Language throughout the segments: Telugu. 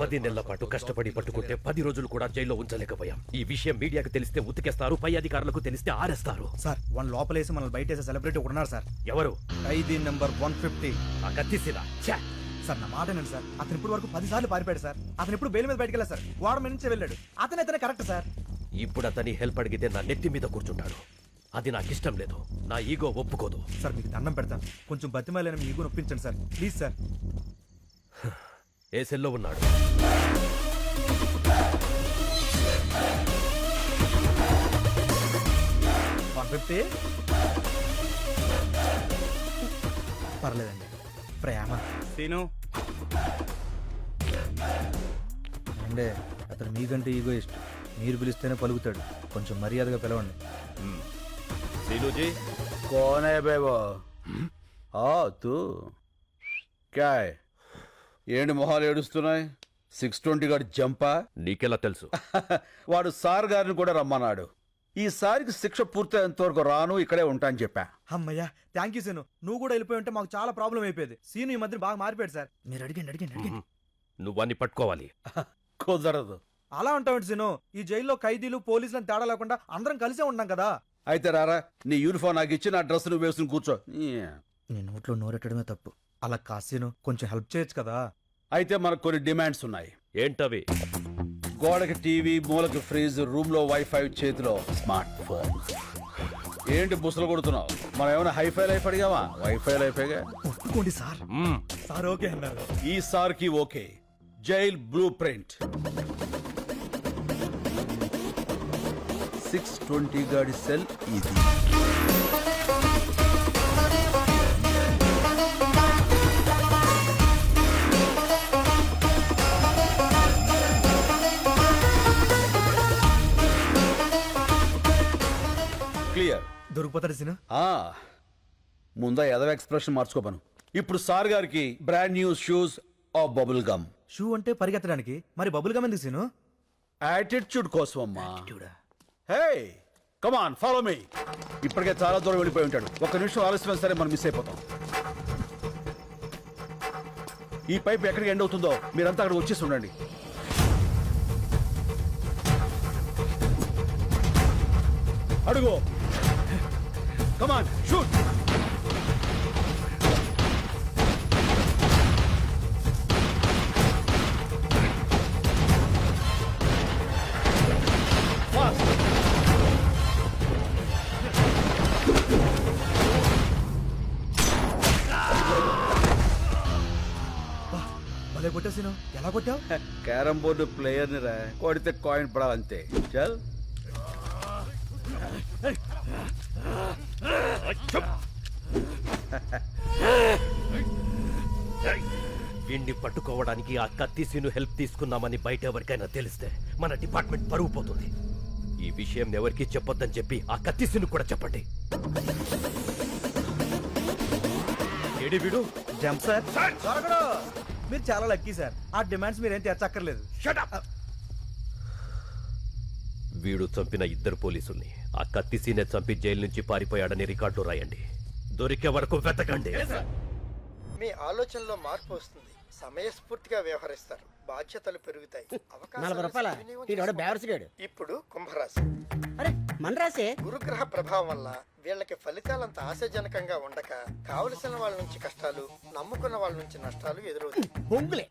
పది నెలల పాటు కష్టపడి పట్టుకుంటే పది రోజులు కూడా జైల్లో ఉంచలేకపోయాం. ఈ విషయం మీడియాకు తెలిస్తే ఉతికేస్తారు పై అధికారులకు తెలిస్తే ఆరేస్తారు. సార్ వన్ లోపలేసి మనల్ని బయట వేసే సెలబ్రిటీ ఒకటి ఉన్నారు సార్. ఎవరు? ఖైదీ నెంబర్ వన్ ఫిఫ్టీ. ఆ కత్తిసిరా ఛే! సార్ నా మాట సార్. అతను ఇప్పుడు వరకు పది సార్లు పారిపోయాడు సార్. అతను ఇప్పుడు బెయిల్ మీద బయటకు వెళ్ళారు సార్. వాడు మీద నుంచి వెళ్ళాడు. అతను అతనే కరెక్ట్ సార్. ఇప్పుడు అతని హెల్ప్ అడిగితే నా నెత్తి మీద కూర్చుంటాడు. అది నాకు ఇష్టం లేదు. నా ఈగో ఒప్పుకోదు. సార్ మీకు దండం పెడతాను. కొంచెం బతిమాలని మీకు నొప్పించండి సార్. Please sir. ఏ సెల్లో ఉన్నాడు వన్ ఫిఫ్టీ పర్లేదండి ప్రేమ సీను అంటే అతను మీకంటే ఈగో ఇష్టం మీరు పిలిస్తేనే పలుకుతాడు కొంచెం మర్యాదగా పిలవండి సీనుజీ कौन है बे वो ఆ తూ क्या है ఏంటి మొహాలు ఏడుస్తున్నాయి? సిక్స్ ట్వంటీ గారు జంపా? నీకెలా తెలుసు? వాడు సార్ గారిని కూడా రమ్మన్నాడు. ఈసారికి శిక్ష పూర్తయ్యేంత వరకు రాను ఇక్కడే ఉంటా అని చెప్పా. అమ్మయ్యా థ్యాంక్ యూ సీను నువ్వు కూడా వెళ్ళిపోయి ఉంటే మాకు చాలా ప్రాబ్లం అయిపోయేది. సీను ఈ మధ్య బాగా మారిపోయాడు సార్. మీరు అడిగండి అడిగండి అడిగండి. నువ్వన్నీ పట్టుకోవాలి. కుదరదు. అలా ఉంటావు సీను ఈ జైల్లో ఖైదీలు పోలీసులను తేడా లేకుండా అందరం కలిసే ఉన్నాం కదా. అయితే రారా నీ యూనిఫామ్ నాకు ఇచ్చి నా డ్రెస్ నువ్వు వేసుకుని కూర్చో. నీ నోట్లో నోరెట్టడమే తప్పు. అలా కాసీను కొంచెం హెల్ప్ చేయొచ్చు కదా. అయితే మనకు కొన్ని డిమాండ్స్ ఉన్నాయి. ఏంటవి? గోడకి టీవీ మూలకి ఫ్రిజ్ రూమ్లో వైఫై చేతిలో స్మార్ట్ ఫోన్. ఏంటి బుసలు కొడుతున్నావు? మనం ఏమైనా హైఫై లైఫ్ అడిగామా? వైఫై లైఫేగా ఒప్పుకోండి సార్. మ్మ్. సార్ ఓకే అన్నారు. ఈ సార్కి okay. Jail blueprint. Six twenty గాడి సెల్ ఇది. క్లియర్. దొరికిపోతాడు సీను. ఆ ముందా ఎదవ ఎక్స్ప్రెషన్ మార్చుకోపను. ఇప్పుడు సార్ గారికి brand new shoes of bubble gum. Shoe అంటే పరిగెత్తడానికి? మరి బబుల్ గమ్ ఎందుకు సీను? యాటిట్యూడ్ కోసం అమ్మా హే కమాన్ ఫాలో మీ ఇప్పటికే చాలా దూరం వెళ్ళిపోయి ఉంటాడు. ఒక్క నిమిషం ఆలస్యం సరే మనం మిస్ అయిపోతాం. ఈ పైప్ ఎక్కడికి ఎండ్ అవుతుందో మీరంతా అక్కడ వచ్చేసి ఉండండి. అడుగు. భలే కొట్టావు సీను ఎలా కొట్టావు క్యారం బోర్డు ప్లేయర్ని రా కొడితే కాయిన్ పడాలంతే చల్ వీణ్ణి పట్టుకోవడానికి ఆ కత్తిసీను హెల్ప్ తీసుకున్నామని బయట ఎవరికైనా తెలిస్తే మన డిపార్ట్మెంట్ పరువు పోతుంది. ఈ విషయం ఎవరికీ చెప్పొద్దని చెప్పి ఆ కత్తిసీను కూడా చెప్పండి. ఏడి వీడు? జంప్ సార్ దొరకడు. మీరు చాలా లక్కీ సార్ ఆ డిమాండ్స్ మీరేం తెచ్చక్కర్లేదు. వీడు చంపిన ఇద్దరు పోలీసుల్ని. ఆ కత్తిసీనే చంపి జైలు నుంచి పారిపోయాడని రికార్డులో రాయండి. దొరికే వరకు వెతకండి. మీ ఆలోచనలో మార్పు వస్తుంది. సమయస్ఫూర్తిగా వ్యవహరిస్తారు. బాధ్యతలు పెరుగుతాయి. నలభై రూపాయల? బేవర్సిగాడు. ఇప్పుడు కుంభరాశి. అరే మన రాసే గురుగ్రహ ప్రభావం వల్ల వీళ్ళకి ఫలితాలంత ఆశాజనకంగా ఉండక కావలసిన వాళ్ళ నుంచి కష్టాలు నమ్ముకున్న వాళ్ళ నుంచి నష్టాలు ఎదురవుతాయి. బొంగులే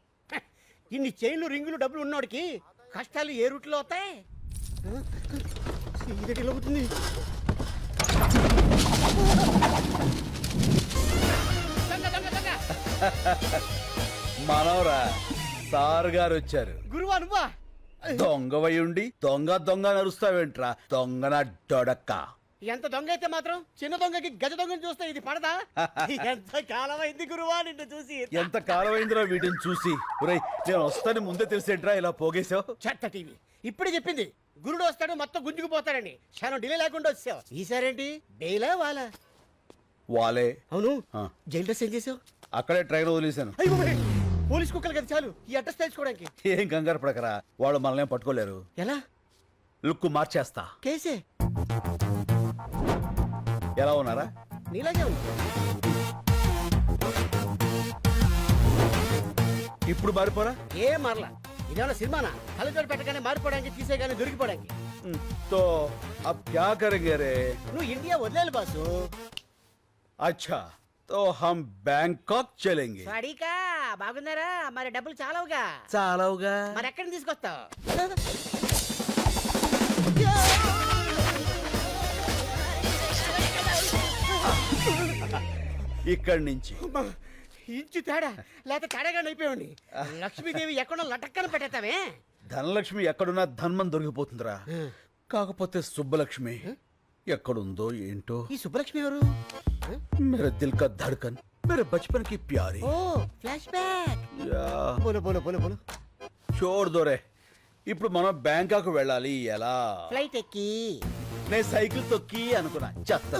ఇన్ని చైన్లు రింగులు డబ్బులు ఉన్నోడికి కష్టాలు ఏ రూట్లో అవుతాయి ఇదేంటి దొంగ, దొంగ, దొంగ. మనవరా సార్ గారు వచ్చారు. గురువా నువ్వా? దొంగవై ఉండి దొంగ దొంగ నరుస్తావేంట్రా దొంగన డొడక్క. ఎంత దొంగ అయితే మాత్రం చిన్న దొంగకి గజ దొంగని చూస్తే ఇది పడదా? ఎంత కాలం అయింది గురువా నిన్ను చూసి? ఎంత కాలమైందిరా వీటిని చూసి? ఒరేయ్ నేను వస్తాను ముందే తెలిసేంట్రా ఇలా పోగేశావు. చెత్త టీవీ. ఇప్పుడే చెప్పింది. గురుడు వస్తాడు మొత్తం గుంజుకుపోతాడని. చాలా డిలే లేకుండా వచ్చావు. ఈసారేంటి? బెయిలా వాలా? వాలే. అవును. ఆ. జైలు డ్రెస్ ఏం చేసావు? అక్కడే ట్రైన్ వదిలేశాను. అయ్యో పోలీస్ కుక్కలు కదా చాలు. ఈ అడ్రస్ తెలుసుకోవడానికి. ఏం కంగారు పడకరా. వాళ్ళు మనల్ని ఏం పట్టుకోలేరు. ఎలా? లుక్ మార్చేస్తా. కేసే. ఎలా ఉన్నారా నీలాగే ఉంది ఇప్పుడు మారిపోరా ఏ మరలా ఇదేమన్నా సినిమానా కళ్ళజోడు పెట్టగానే మారిపోవడానికి తీసేగానే దొరికిపోవడానికి तो अब क्या करेंगे रे నువ్వు ఇండియా వదిలేదు బాసు अच्छा तो हम बैंकॉक चलेंगे స్వాడీకా బాగున్నారా మరి డబ్బులు చాలవుగా చాలవుగా మరి ఎక్కడిని తీసుకొస్తావు ఇక్కడి నుంచి. ఇంచు తేడా. లేక తేడాగా అయిపోయావండి లక్ష్మీదేవి ఎక్కడ లటక్కన పెట్టేతావే ధనలక్ష్మి ఎక్కడున్నా ధన్మం దొరికిపోతుందిరా. కాకపోతే సుబ్బలక్ష్మి ఎక్కడుందో ఏంటో? ఈ సుబ్బలక్ష్మి ఎవరు? మీరు దిల్కా ధడ్కన్ మీరు బచ్పన్కి ప్యారి బ్యాక్ చూడు దొరే. ఇప్పుడు మనం బ్యాంకాక్ వెళ్ళాలి ఎలా? ఫ్లైట్ ఎక్కి. నేను సైకిల్ తొక్కి అనుకున్నా. చెత్త.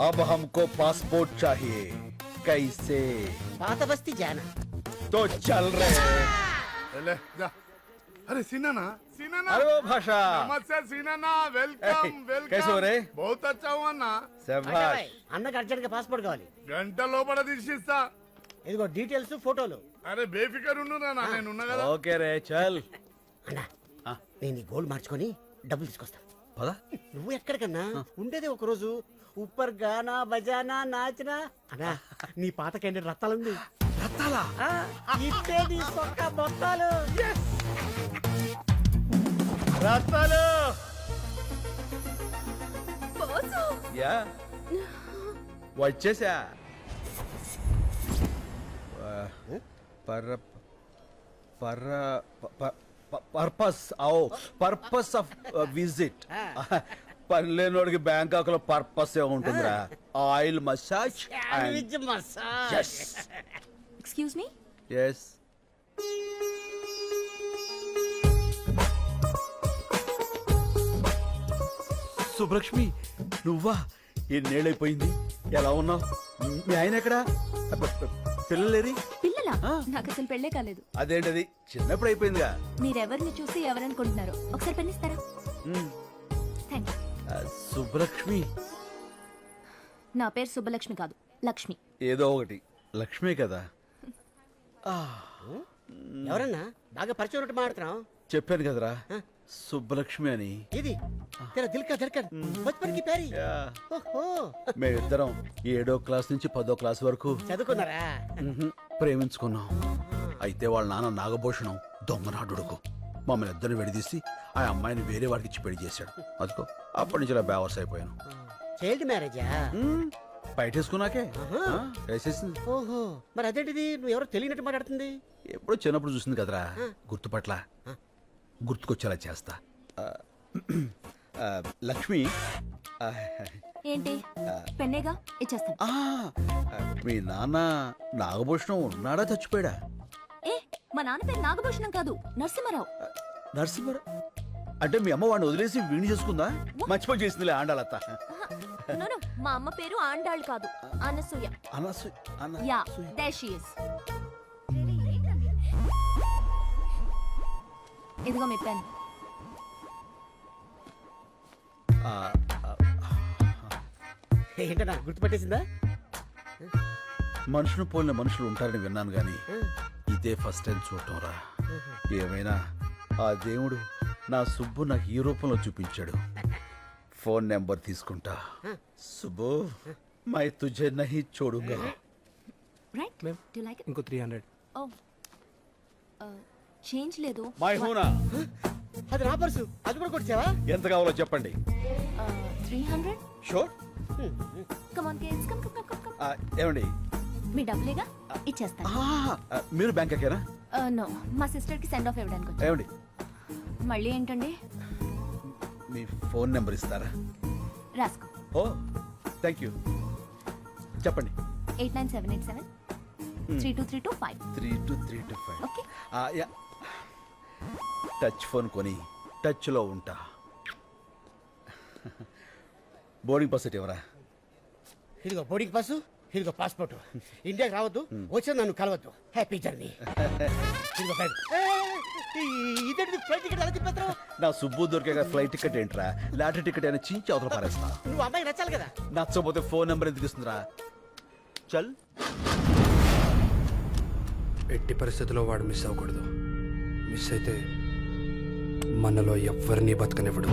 अब हमको पासपोर्ट चाहिए कैसे పాత బస్తీ జానా तो चल रहे ले जा अरे सीनाना सीनाना अरे वो भाषा नमस्ते सीनाना वेलकम ए, वेलकम कैसे हो रे? बहुत अच्छा हुआ ना శభాష్ అన్నకు అర్జెంట్ గా పాస్పోర్ట్ కావాలి గంట లోపల తీసిస్తా ఇదిగో డీటెయిల్స్ ఫోటోలు అరే బేఫికర్ ఉండురా నా నేను ఉన్నా కదా ఓకే రే చల్ అన్నా ఆ. నేను ఈ గోల్డ్ మార్చుకొని డబ్బులు తీసుకొస్తా పద నువ్వు ఎక్కడికన్నా ఉండేది ఒక రోజు ఉప్పర్ గానా బజానా నాచనా? అన్నా నీ పాత క్యాండిడేట్ రత్తాలుంది? రత్తాలా? ఆ, ఇట్టే నీ సొక్క మొత్తాలు రత్తాలు! యా? వచ్చేసా ఆ, పర పర purpose oh purpose of visit. పని లేనోడికి బ్యాంకాక్లో పర్పస్ ఏ ఉంటుందిరా oil massage excuse me S Subbalakshmi నువ్వా? ఎన్నేళ్ళైపోయింది ఎలా ఉన్నావు? మీ ఆయన ఎక్కడా? పిల్లలేరి? పిల్లలా. నాకు అసలు పెళ్ళే కాలేదు. అదేంటది? చిన్నప్పుడు అయిపోయిందిగా మీరెవరిని చూసి ఎవరనుకుంటున్నారు? ఒకసారి పెన్నిస్తారా. థ్యాంక్ యూ సుబ్బలక్ష్మి నా పేరు సుబ్బలక్ష్మి కాదు లక్ష్మి. ఏదో ఒకటి. లక్ష్మి కదా? ఎవరన్నా? బాగా పరిచయం ఉన్నట్టు మాట్లాడుతున్నావు. చెప్పాను కదరా. సుబ్బలక్ష్మి అని. ఇది? తెరా ప్యారీ. ఓహో. మేమిద్దరం ఏడో క్లాస్ నుంచి పదో క్లాస్ వరకు చదువుకున్నారా. ప్రేమించుకున్నాం. అయితే వాళ్ళ నాన్న నాగభూషణం దొంగనాడుడుకు. మమ్మల్ని ఇద్దరిని విడదీసి ఆ అమ్మాయిని వేరే వాడికి ఇచ్చి పెళ్ళి చేశాడు. అదిగో అప్పటి నుంచి ఇలా బేవర్స్ అయిపోయాను. చైల్డ్ మ్యారేజా? మ్, బయటేసుకున్నాకే. ఆ, వేసేసింది. ఓహో మరి అదేంటిది? నువ్వు ఎవరో తెలియనట్టు మాట్లాడుతుంది? ఎప్పుడో చిన్నప్పుడు చూసింది కదరా గుర్తుపట్ల. గుర్తుకొచ్చేలా చేస్తా. లక్ష్మి. ఏంటి? పెన్నేగా? ఇచ్చేస్తాను. మీ నాన్న నాగభూషణం ఉన్నాడా చచ్చిపోయాడా? మా నాన్న పేరు నాగభూషణం కాదు నరసింహారావు. నరసింహరా అంటే మీ అమ్మ వాడిని వదిలేసి వీణి చేసుకుందా? మర్చిపోయి చేసిందిలే ఆండాలత్త. మా అమ్మ పేరు ఆండాళ్ కాదు అనసూయ. అనసు అన యా there she is. ఇదిగో మీ పెన్. ఆ, ఆ, ఏంటన్నా గుర్తుపట్టేసిందా? మనుషులు పోలిన మనుషులు ఉంటారని విన్నాను గాని ఇదే ఫస్ట్ టైం చూడటం రా ఏమైనా ఆ దేవుడు నా సుబ్బు నాకు ఈ రూపంలో చూపించాడు. ఫోన్ నెంబర్ తీసుకుంటా. సుబ్బు మై తుజే నహి చూడుగా. రైట్ డు లైక్ ఇంకో త్రీ హండ్రెడ్ ఓ చేంజ్ లేదు. మై హూనా? అది నా పర్సు అది కూడా కొట్టావా ఎంత కావాలో చెప్పండి. Three hundred sure come on kids come come come come ఏమండి? మీ డబ్బులేగా ఇచ్చేస్తాను. మీరు బ్యాంక్ ఎక్కారా నో మా సిస్టర్కి సెండ్ ఆఫ్ ఇవ్వడానికి వచ్చాను. ఏమండి? మళ్ళీ ఏంటండి? మీ ఫోన్ నెంబర్ ఇస్తారా? రాసుకో. ఓ థ్యాంక్ యూ చెప్పండి. Eight nine seven eight seven three two three two five. Three two three two five. Okay. Yeah. Touch phone కొని టచ్లో ఉంటా. బోర్డింగ్ పాస్ ఎవరా? ఇదిగో బోర్డింగ్ పాసు ఇదిగో పాస్పోర్ట్ ఇండియాకి రావద్దు వచ్చి నన్ను కలవద్దు. హ్యాపీ జర్నీ ఇదిగో బ్యాగ్ ఇదేంటి ఫ్లైట్ టికెట్ ఎలా తిప్పేస్తావు నా సుబ్బు దొరికే ఫ్లైట్ టికెట్ ఏంట్రా? లాటరీ టికెట్ అయినా చించి అవతల పారేస్తా. నువ్వు అమ్మాయి నచ్చాలి కదా? నచ్చకపోతే ఫోన్ నెంబర్ ఎందుకు ఇస్తుందిరా? చల్. ఎట్టి పరిస్థితుల్లో వాడు మిస్ అవ్వకూడదు. మిస్ అయితే మనలో ఎవ్వరినీ బతకనివ్వడు.